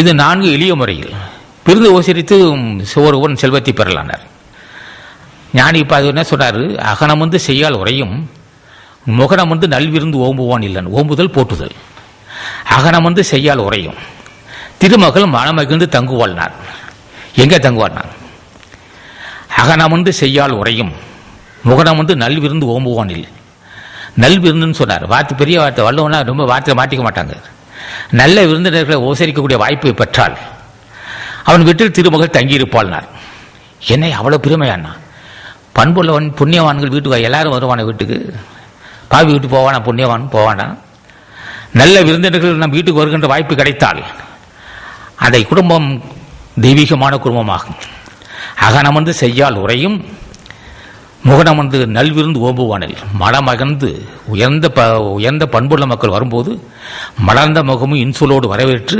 இது நான்கு எளிய முறையில். பிரிந்து உபசரித்து ஒருவன் செல்வத்தை பெறலானார். ஞானி இப்போ அது என்ன சொன்னார்? அகனம் வந்து செய்யால் உரையும் முகனம் வந்து நல்விருந்து ஓம்புவான் இல்லன். ஓம்புதல் போட்டுதல். அகனம் வந்து செய்யால் உரையும் திருமகள் மனமகிழ்ந்து தங்குவாள்னார் எங்கே தங்குவாள்னார் அகனம் வந்து செய்யால் உரையும் முகனம் வந்து நல்விருந்து ஓம்புவான் இல்லை நல்விருந்துன்னு சொன்னார். வார்த்தை பெரிய வார்த்தை. வல்லவனா ரொம்ப வார்த்தை மாட்டிக்க மாட்டாங்க. நல்ல விருந்தினர்களை உபசரிக்கக்கூடிய வாய்ப்பை பெற்றால் அவன் வீட்டில் திருமகள் தங்கியிருப்பாள்னார் என்னை அவ்வளோ பெருமையாண்ணா பண்புள்ளவன் புண்ணியவான்கள் வீட்டுக்கு எல்லாரும் வருவான வீட்டுக்கு. பாவி வீட்டு போவானா புண்ணியவான் போவானா? நல்ல விருந்தினர்கள் நம் வீட்டுக்கு வருகின்ற வாய்ப்பு கிடைத்தால் அதை குடும்பம் தெய்வீகமான குடும்பமாகும். அகனம் வந்து செய்யால் உரையும் முகனம் நல்விருந்து ஓம்புவானில். மலமகந்து உயர்ந்த ப உயர்ந்த பண்புள்ள மக்கள் வரும்போது மலர்ந்த முகமும் இன்சொலோடு வரவேற்று